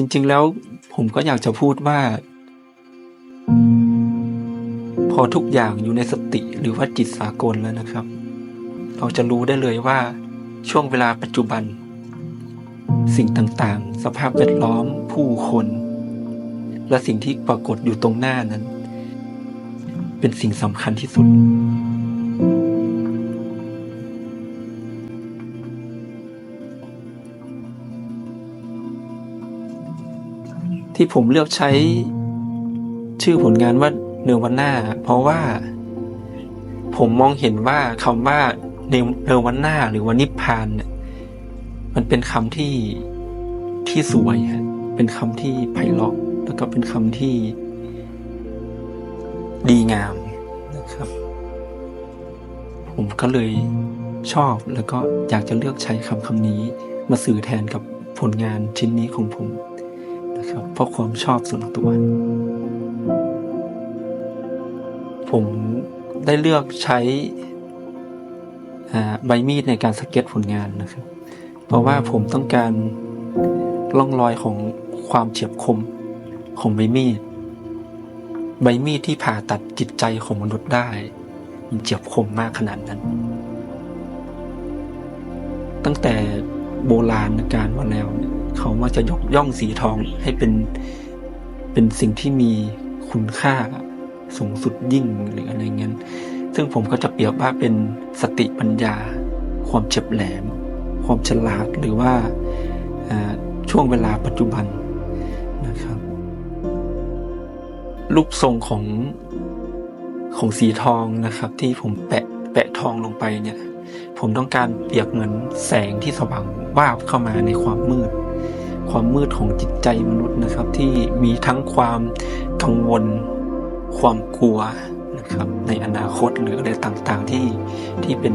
จริง ๆ แล้วผมก็อยากจะพูดว่า พอทุกอย่างอยู่ในสติหรือว่าจิตสากลแล้วนะครับ เราจะรู้ได้เลยว่าช่วงเวลาปัจจุบัน สิ่งต่างๆ สภาพแวดล้อมผู้คน และสิ่งที่ปรากฏอยู่ตรงหน้านั้น เป็นสิ่งสำคัญที่สุด ที่ผมเลือกใช้ชื่อผลงานว่าเนวาน่าเพราะว่า ผมมองเห็นว่าคำว่าเนเนวาน่าหรือว่านิพพานเนี่ยมันเป็นคำที่ที่สวยฮะเป็นคำที่ไพเราะแล้วก็เป็นคำที่ ดีงามนะครับ ผมก็เลยชอบแล้วก็อยากจะเลือกใช้คำคำนี้ มาสื่อแทนกับผลงานชิ้นนี้ของผม ครับ เพราะความชอบส่วนตัว ผมได้เลือกใช้ใบมีดในการสเก็ตผลงานนะครับ เพราะว่าผมต้องการร่องรอยของความเฉียบคมของใบมีด ใบมีดที่ผ่าตัดจิตใจของมนุษย์ได้ มันเฉียบคมมากขนาดนั้น ตั้งแต่ โบราณการมาแล้วเนี่ยเขามาจะยกย่องสีทองให้เป็นเป็นสิ่งที่มีคุณค่าสูงสุดยิ่งหรืออะไรเงี้ยซึ่งผมก็จะเปรียบว่าเป็นสติปัญญา ความเฉียบแหลม ความฉลาดหรือว่าช่วงเวลาปัจจุบันนะครับ รูปทรงของของสีทองนะครับ ที่ผมแปะ ปะทองลงไปเนี่ย ผมต้องการเปรียบเหมือนแสงที่สว่างวาบเข้ามาในความมืด ความมืดของจิตใจมนุษย์นะครับ ที่มีทั้งความกังวล ความกลัวนะครับ ในอนาคตหรืออะไรต่างๆที่ที่เป็น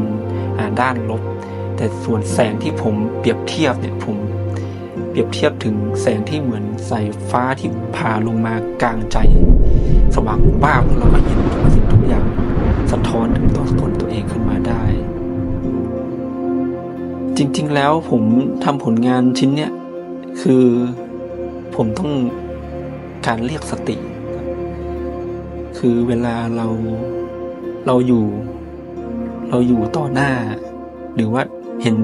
ด้านลบ แต่ส่วนแสงที่ผมเปรียบเทียบเนี่ยผมเปรียบเทียบถึงแสงที่เหมือนสายฟ้าที่ผ่าลงมากลางใจ สว่างบ้าบแล้วเราก็เห็นทุกสิ่งทุกอย่างะท้อนถึงตัวตนตัวเองขึ้นมาได้ จริงๆแล้วผมทำผลงานชิ้นเนี้ยคือผมต้องการเรียกสติ คือเวลาเราเราอยู่ เราอยู่ต่อหน้า หรือว่าเห็น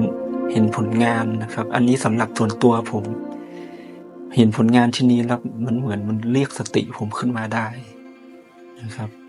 เห็นผลงานนะครับ อันนี้สำหรับส่วนตัวผม เห็นผลงานชิ้นนี้แล้วมันเหมือนมันเรียกสติผมขึ้นมาได้นะครับ